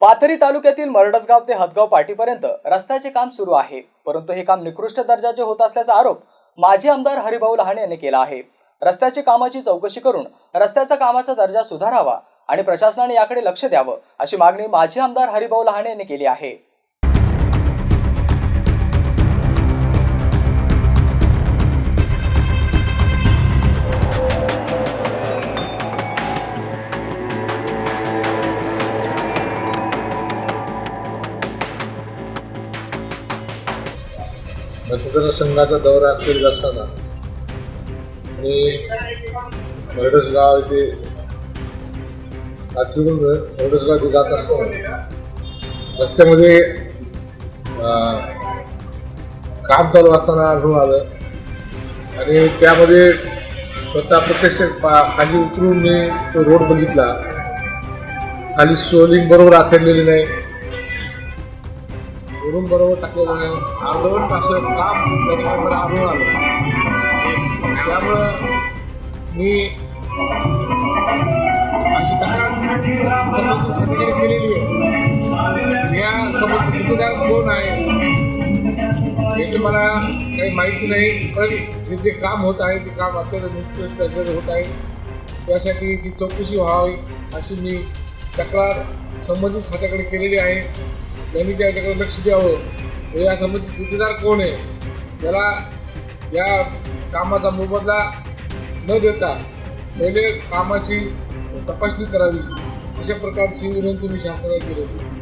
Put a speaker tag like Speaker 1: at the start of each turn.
Speaker 1: पाथरी तालुक्यातील मरडसगाव ते हदगाव पाटीपर्यंत रस्त्याचे काम सुरू आहे. परंतु हे काम निकृष्ट दर्जाचे होत असल्याचा आरोप माजी आमदार हरिभाऊ लहाने यांनी केला आहे. रस्त्याची कामाची चौकशी करून रस्त्याचा कामाचा दर्जा सुधारावा आणि प्रशासनाने याकडे लक्ष द्यावं अशी मागणी माजी आमदार हरिभाऊ लहाने यांनी केली आहे.
Speaker 2: मतदारसंघाचा दौरा करीत असताना? मी मरडसगाव येथे इथे रात्रीतून मरडसगाव जात असताना रस्त्यामध्ये काम चालू असताना आढळून आलं. आणि त्यामध्ये स्वतः प्रत्यक्ष पा खाली उतरून मी तो रोड बघितला. खाली सोलिंग बरोबर आथरलेली नाही. रूम बरोबर टाकलेलं नाही अर्धवट असं काम त्या ठिकाणी आढळून आलं. त्यामुळं मी अशी तक्रार संबंधित केलेली आहे. या संबंधित गुन्हेगार कोण आहे याची मला काही माहिती नाही पण हे जे काम होत आहे ते काम अत्यंत निष्कृष्ट होत आहे. त्यासाठी ती चौकशी व्हावी अशी मी तक्रार संबंधित खात्याकडे केलेली आहे. त्यांनी त्याच्याकडे लक्ष द्यावं. या संबंधित गुन्हेगार कोण आहे? त्याला या कामाचा मोबदला न देता पहिले कामाची तपासणी करावी अशा प्रकारची विनंती मी शासनाला केली होती.